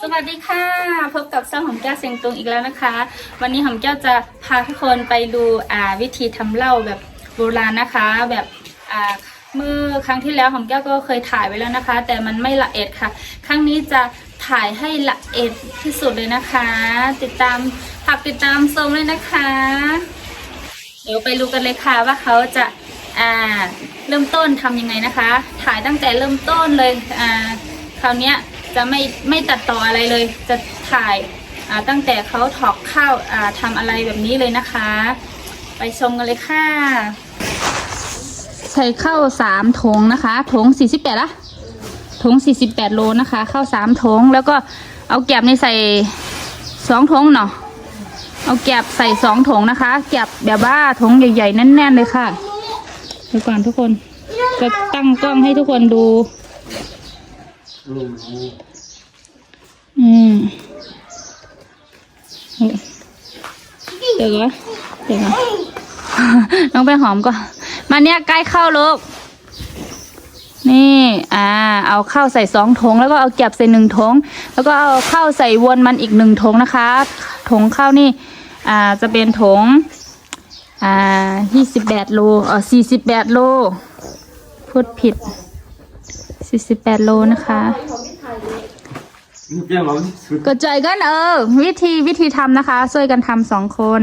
สวัสดีค่ะ พบกับช่องหอมแก้วเสียงตุงอีกแล้วนะคะ วันนี้หอมแก้วจะพาทุกคนไปดูอ่าวิธีทำเหล้าแบบโบราณนะคะ แบบอ่าเมื่อครั้งที่แล้วหอมแก้วก็เคยถ่ายไว้แล้วนะคะ แต่มันไม่ละเอียดค่ะ ครั้งนี้จะถ่ายให้ละเอียดที่สุดเลยนะคะ ติดตามฝากติดตามชมเลยนะคะ เดี๋ยวไปดูกันเลยค่ะว่าเขาจะอ่าเริ่มต้นทำยังไงนะคะ ถ่ายตั้งแต่เริ่มต้นเลยอ่าคราวเนี้ย จะไม่ไม่ตัดต่ออะไรเลย จะถ่ายตั้งแต่เขาถอกข้าวาทำอะไรแบบนี้เลยนะคะ ไปชมกันเลยค่ะ ใส่ข้าวสามถุงนะคะถุงสี่สิบแปดละถุงสี่สิบแปดโลนะคะข้าวสามถุงแล้วก็เอาแกบนี่ใส่สองถุงเนาะเอาแกบใส่สองถุงนะคะแกบแบบว่าถุงใหญ่ๆแน่นๆเลยค่ะดี๋ยวก่อนทุกคนจะตั้งกล้องให้ทุกคนดู อืมเดี๋ยวก่อนเดี๋ยวก่อนน้องไปหอมก่อนมาเนี่ยใกล้เข้าลูกนี่อ่า เอาข้าวใส่สองถุงแล้วก็เอาแกบใส่หนึ่งถุงแล้วก็เอาข้าวใส่วนมันอีกหนึ่งถุงนะคะถุงข้าวนี่อ่าจะเป็นถุงอ่ายี่สิบแปดโลเออสี่สิบแปดโลพูดผิด สี่สิบแปดโลนะคะกดใจกันเออ วิธีวิธีทำนะคะ ช่วยกันทำสองคน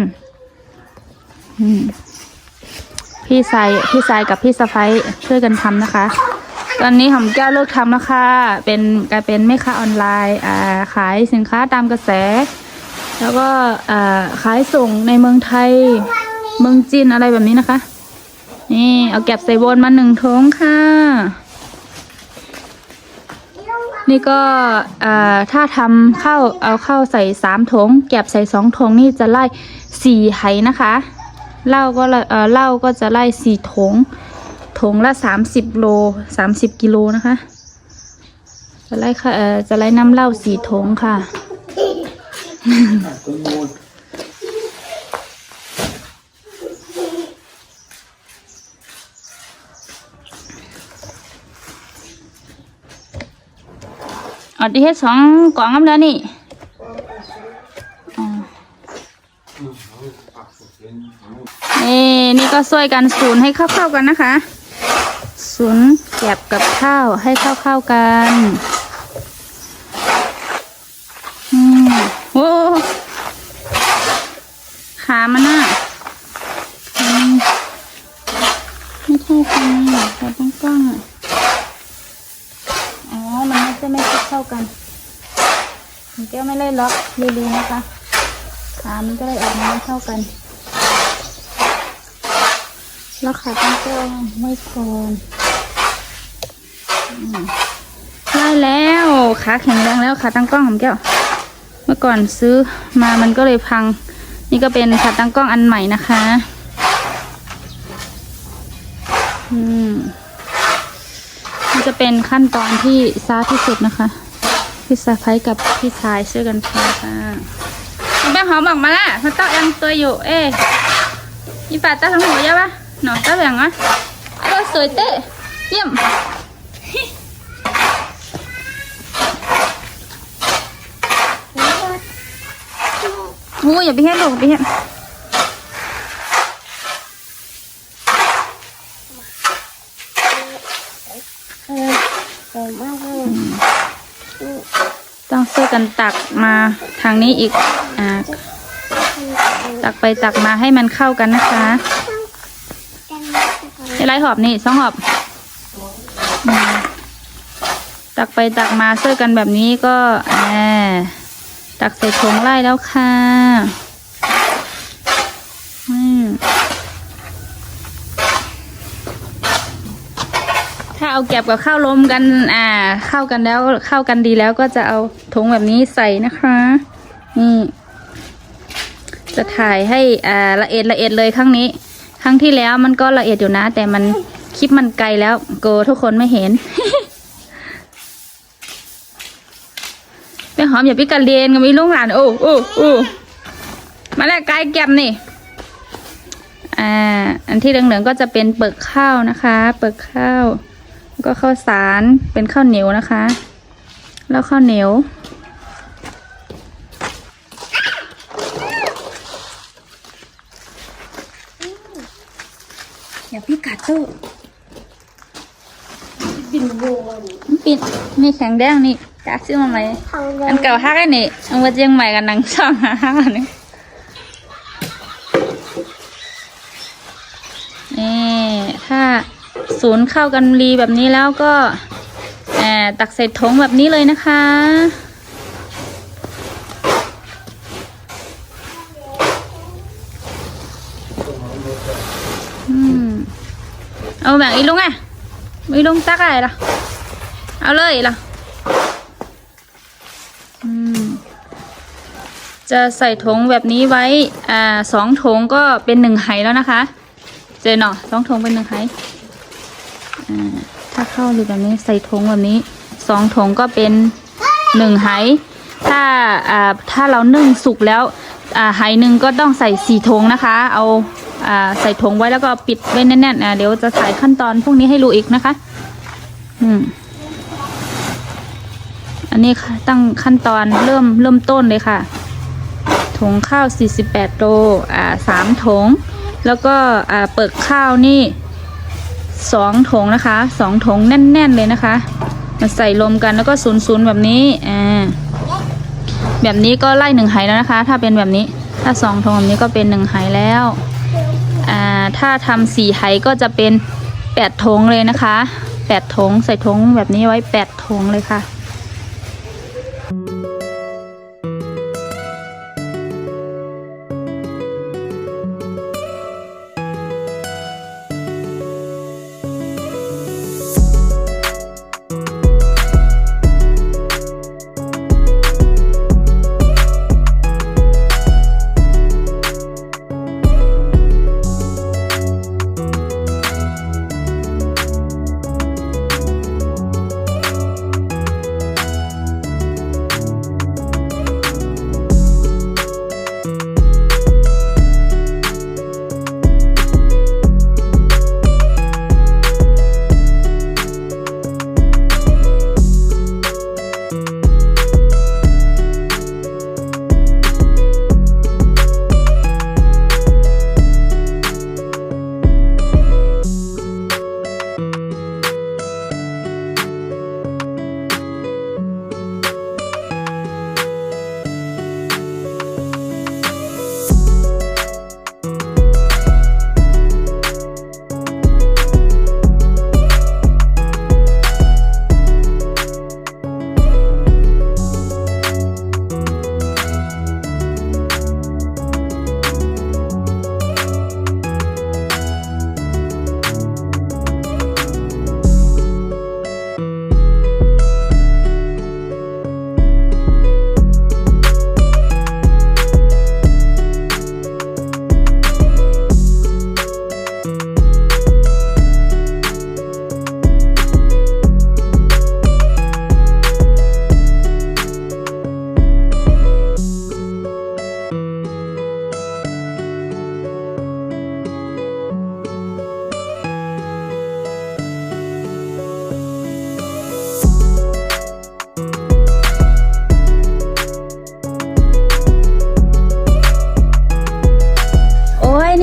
พี่สายพี่สายกับพี่สะพ้ยช่วยกันทำนะคะ ตอนนี้หอมแก้วเลิกทำแล้วค่ะ เป็นกลายเป็นแม่ค้าออนไลน์อ่าขายสินค้าตามกระแส แล้วก็อ่าขายส่งในเมืองไทย เมืองจีนอะไรแบบนี้นะคะ นี่เอาแก็บใส่วนมาหนึ่งถุงค่ะ นี่ก็ถ้าทำข้าวเอาข้าวใส่สามถุงแกบใส่สองถุงนี่จะไล่สี่ไหนะคะเหล้าก็เหล้าก็จะไล่สี่ถุงถุงละสามสิบโลสามสิบกิโลนะคะ จะไล่ค่ะจะไล่น้ำเหล้าสี่ถุงค่ะ ต้นมูล เอาที่เฮ็ดสองกล่องน้ำแล้วนี่อ๋นี่นี่ก็ช่วยกันศูนย์ให้เข้าๆกันนะคะศูนย์แกบกับข้าวให้เข้าๆกัน อืมโอ้ขามันน่ะอืมไม่เท่ากันอะเราต้องกล้องอะ อ๋อ มันไม่จะไม่เข้ากัน มันก็ไม่ได้ล็อกดีๆนะคะขามันก็เลยออกมาไม่ากัน แล้วขาตั้งก็ไม่พออืมได้แล้วขาแข็งแรงแล้วขาตั้งกล้องของแก้ว เมื่อก่อนซื้อมามันก็เลยพัง นี่ก็เป็นขาตั้งกล้องอันใหม่นะคะ อืมนี่จะเป็นขั้นตอนที่ซาที่สุดนะคะ พี่สะพ้ยกับพี่ชายช่วยกันทำค่ะแม่หอมออกมาละมันต้องยังตัวอยู่ เอ๊ะยี่ป่าตาทั้งหัวใช่ปะหนอตาแบ่งอะเออสวยเต้เยี่ยมโอ้ยอย่าไปเห็นลูกอย่าไปเห็น ต้อง ช่วยกันตักมาทางนี้อีกอ่าตักไปตักมาให้มันเข้ากันนะคะไอ้ไรหอบนี่สองหอบ ตักไปตักมาช่วยกันแบบนี้ก็อ่าตักใส่ถุงไล่แล้วค่ะอืมถ้า เอาแกบกับข้าวลมกัน อ่า เข้ากันแล้วเข้ากันดีแล้วก็จะเอาถุงแบบนี้ใส่นะคะ นี่ จะถ่ายให้อ่าละเอียดละเอียดเลยครั้งนี้ ครั้งที่แล้วมันก็ละเอียดอยู่นะ แต่มันคลิปมันไกลแล้วโกทุกคนไม่เห็นไปหอมอย่าพิการเรียนกับมีลุงหลานโอ้โอ้โอ้มาแล้วไกลแก็บนี่อ่าอันที่เหลืองๆก็จะเป็นเปลือกข้าวนะคะ เปลือกข้าว ก็ข้าวสารเป็นข้าวเหนียวนะคะ แล้วข้าวเหนียว อย่าพี่กัดตู้บินโบมันปินมีแข็งแดงนี่กาซื้อมาไหมอันเก่าฮักอ้นี่อันว่าเจียงใหม่กันนังช่องฮักอันนี้ ศูนย์เข้ากันรีแบบนี้แล้วก็แอบตักใส่ถุงแบบนี้เลยนะคะอืมเอาแบบอีลุงอะอีลุงตักอะไรล่ะ เอาเลยล่ะอืมจะใส่ถุงแบบนี้ไว้ อ่าสองถุงก็เป็นหนึ่งไหแล้วนะคะ เจนเนาะสองถุงเป็นหนึ่งไห ถ้าเข้าหรือแบบนี้ใส่ถุงแบบนี้สองถุงก็เป็นหนึ่งไหถ้าอ่าถ้าเรานึ่งสุกแล้วอ่าไหหนึ่งก็ต้องใส่สี่ถุงนะคะ เอาอ่าใส่ถุงไว้แล้วก็ปิดไว้แน่นๆอ่าเดี๋ยวจะถ่ายขั้นตอนพวกนี้ให้ดูอีกนะคะ อืมอันนี้ค่ะตั้งขั้นตอนเริ่มเริ่มต้นเลยค่ะถุงข้าว 48โลอ่าสามถุง แล้วก็อ่าเปิดข้าวนี่ สองถงนะคะสองถงแน่น ๆ เลยนะคะ มาใส่รวมกันแล้วก็ศูนย์ๆแบบนี้อ่าแบบนี้ก็ไล่หนึ่งไหแล้วนะคะ ถ้าเป็นแบบนี้ถ้าสองถงแบบนี้ก็เป็นหนึ่งไหแล้วอ่าถ้าทำสี่ไหก็จะเป็นแปดถงเลยนะคะแปดถงใส่ถงแบบนี้ไว้แปดถงเลยค่ะ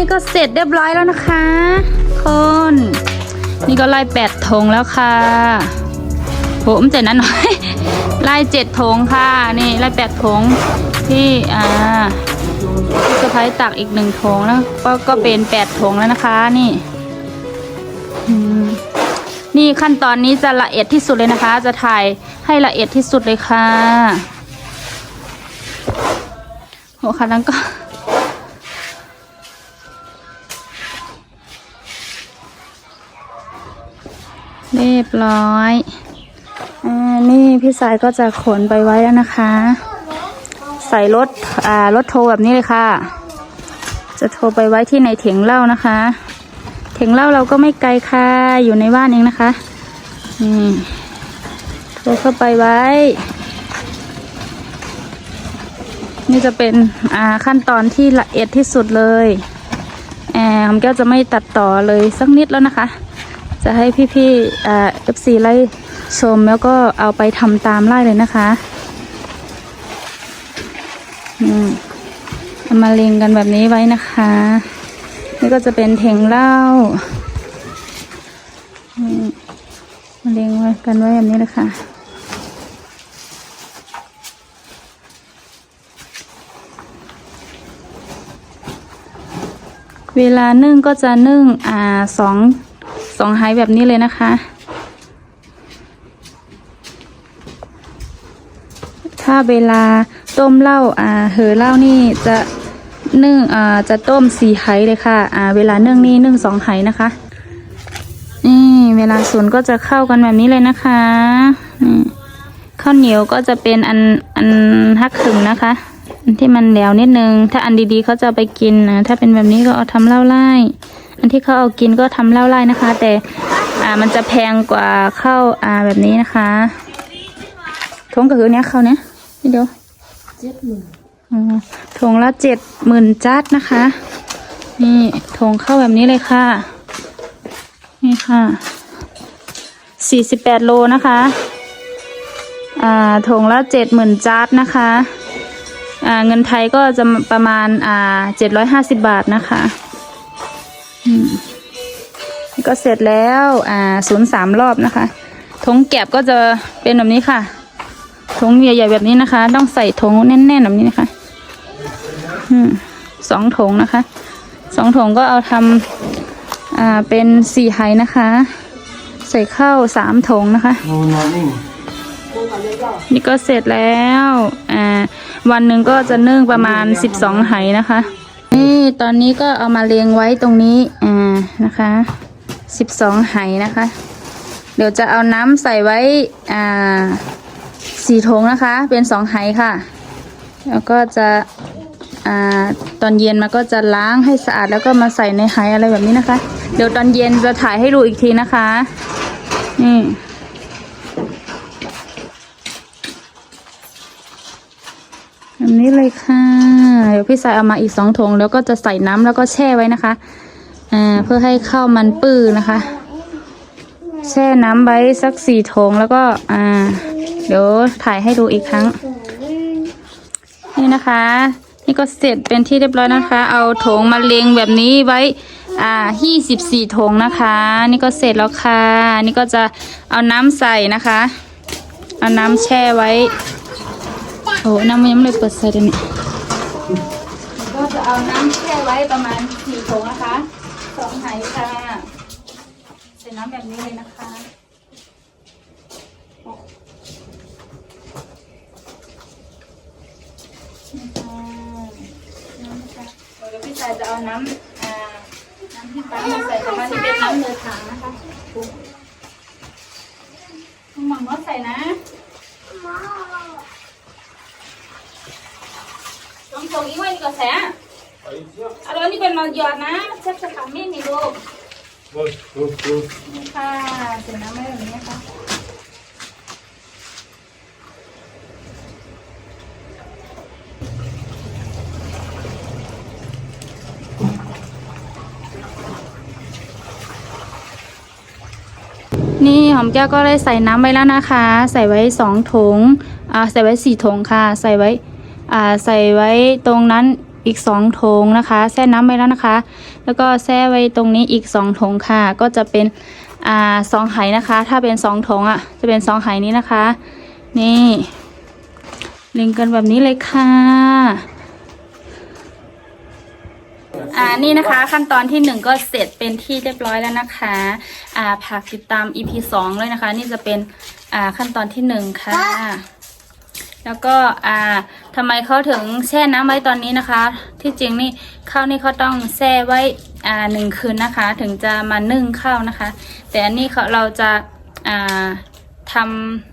นี่ก็เสร็จเรียบร้อยแล้วนะคะคนนี่ก็ไล่แปดธงแล้วค่ะโหมันเจ็ดนั้นหน่อย ไล่เจ็ดธงค่ะ นี่ไล่แปดธงที่อ่าที่สะพ้ายตักอีกหนึ่งธงแล้วก็ก็เป็นแปดธงแล้วนะคะ นี่นี่ขั้นตอนนี้จะละเอียดที่สุดเลยนะคะ จะถ่ายให้ละเอียดที่สุดเลยค่ะโหค่ะนั้นก็ เรียบร้อยอ่านี่พี่สายก็จะขนไปไว้แล้วนะคะ ใส่รถอ่ารถโทรแบบนี้เลยค่ะ จะโทรไปไว้ที่ในเถียงเหล้านะคะ เถียงเหล้าเราก็ไม่ไกลค่ะ อยู่ในบ้านเองนะคะนี่โทรเข้าไปไว้ นี่จะเป็นอ่าขั้นตอนที่ละเอียดที่สุดเลยแอมแก้วจะไม่ตัดต่อเลยสักนิดแล้วนะคะ จะให้พี่ๆอ่า FC ไล่ชมแล้วก็เอาไปทำตามไล่เลยนะคะอืมเอามาเรียงกันแบบนี้ไว้นะคะ นี่ก็จะเป็นเถงเหล้ากันไว้แบบนี้เลยค่ะเวลานึ่งก็จะนึ่งอ่าสอง สองไฮแบบนี้เลยนะคะ ถ้าเวลาต้มเหล้าอ่าเหอเหล้านี่จะนึ่งอ่าจะต้มสี่ไหเลยค่ะอ่าเวลานึ่งนี่นึ่งสองไหนะคะ นี่เวลาสุนก็จะเข้ากันแบบนี้เลยนะคะนี่ข้าวเหนียวก็จะเป็นอันอันฮักขึงนะคะอันที่มันแหลวนิดนึง ถ้าอันดีๆเขาจะไปกินนะถ้าเป็นแบบนี้ก็เอาทำเหล้าไล่ อันที่เขาเอากินก็ทำเล้าไล่นะคะ แต่อ่ามันจะแพงกว่าข้าวอ่าแบบนี้นะคะทงก็คือเนี้ยข้าวเนี้ยนี่เดียวเจ็ดหมื่นอ๋อถงละเจ็ดหมื่นจัดนะคะ นี่ถงเข้าแบบนี้เลยค่ะ นี่ค่ะสี่สิบแปดโลนะคะอ่าถงละเจ็ดหมื่นจัดนะคะอ่าเงินไทยก็จะประมาณอ่าเจ็ดร้อยห้าสิบบาทนะคะ นี่ก็เสร็จแล้วอ่าศูนย์สามรอบนะคะถุงแก็บก็จะเป็นแบบนี้ค่ะถุงใหญ่ๆแบบนี้นะคะ ต้องใส่ถุงแน่นๆแบบนี้นะคะอืมสองถงนะคะสองถงก็เอาทำอ่าเป็นสี่ไหนะคะ ใส่ข้าวสามถงนะคะ นี่ก็เสร็จแล้วอ่าวันหนึ่งก็จะนึ่งประมาณสิบสองไหนะคะ นี่ตอนนี้ก็เอามาเรียงไว้ตรงนี้อ่านะคะสิบสองไหนะคะ เดี๋ยวจะเอาน้ำใส่ไว้อ่าสี่ถุงนะคะ เป็นสองไหค่ะแล้วก็จะอ่าตอนเย็นมันก็จะล้างให้สะอาดแล้วก็มาใส่ในไหอะไรแบบนี้นะคะ เดี๋ยวตอนเย็นจะถ่ายให้ดูอีกทีนะคะนี่ แบบนี้เลยค่ะเดี๋ยวพี่สายเอามาอีกสองถุงแล้วก็จะใส่น้ำแล้วก็แช่ไว้นะคะอ่าเพื่อให้ข้าวมันปื้อนะคะ แช่น้ำไว้สักสี่ถุงแล้วก็อ่าเดี๋ยวถ่ายให้ดูอีกครั้ง นี่นะคะ นี่ก็เสร็จเป็นที่เรียบร้อยนะคะ เอาถุงมาเลงแบบนี้ไว้อ่ายี่สิบสี่ถุงนะคะ นี่ก็เสร็จแล้วค่ะ นี่ก็จะเอาน้ำใส่นะคะ เอาน้ำแช่ไว้ โอ้น้ำมันยังไม่ได้เปิดใส่เลยเนี่ยก็จะเอาน้ำแช่ไว้ประมาณสี่ถงนะคะสองไหค่ะใส่น้ำแบบนี้เลยนะคะนี่ค่ะน้ำนะคะเดี๋ยวพี่ชายจะเอาน้ำอ่าน้ำที่ปั๊มมาใส่ประมาณนี้เป็นน้ำเลือถังนะคะคุณหมอมอใส่นะ ลองส่งอีกไว้นี่ก็แสเอาแล้วนี่เป็นมาหยอดนะเช็ด กแสถานมีดนี่ลูก Good, good, good. นี่ค่ะเสร็จน้ำไม่แบบนี้ค่ะนี่หอมแก้วก็ได้ใส่น้ำไว้แล้วนะคะ ใส่ไว้สองถุงอ่าใส่ไว้สี่ถุงค่ะ ใส่ไว้ ใส่ไว้ตรงนั้นอีกสองถุงนะคะ แช่น้ำไว้แล้วนะคะ แล้วก็แช่ไว้ตรงนี้อีกสองถุงค่ะ ก็จะเป็นอ่าสองไหนะคะ ถ้าเป็นสองถุงอะ จะเป็นสองไหนี้นะคะ นี่ลิงก์กันแบบนี้เลยค่ะ อ่า นี่นะคะ ขั้นตอนที่หนึ่งก็เสร็จเป็นที่เรียบร้อยแล้วนะคะ อ่าฝากติดตาม EP สองเลยนะคะ นี่จะเป็น อ่า ขั้นตอนที่หนึ่งค่ะ แล้วก็ อ่า ทำไมเขาถึงแช่น้ำไว้ตอนนี้นะคะ ที่จริงนี่ข้าวนี่เขาต้องแช่ไว้อ่าหนึ่งคืนนะคะ ถึงจะมานึ่งข้าวนะคะ แต่อันนี้เขาเราจะอ่าท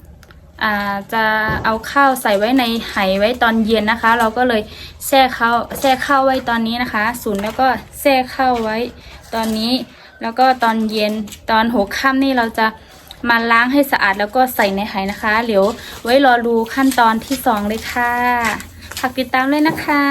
ำอ่าจะเอาข้าวใส่ไว้ในไหไว้ตอนเย็นนะคะ เราก็เลยแช่ข้าวแช่ข้าวไว้ตอนนี้นะคะศูนย์แล้วก็แช่ข้าวไว้ตอนนี้ แล้วก็ตอนเย็นตอนหัวค่ำนี่เราจะ มาล้างให้สะอาดแล้วก็ใส่ในไหนะคะเดี๋ยวไว้รอดูขั้นตอนที่สองเลยค่ะฝากติดตามเลยนะคะ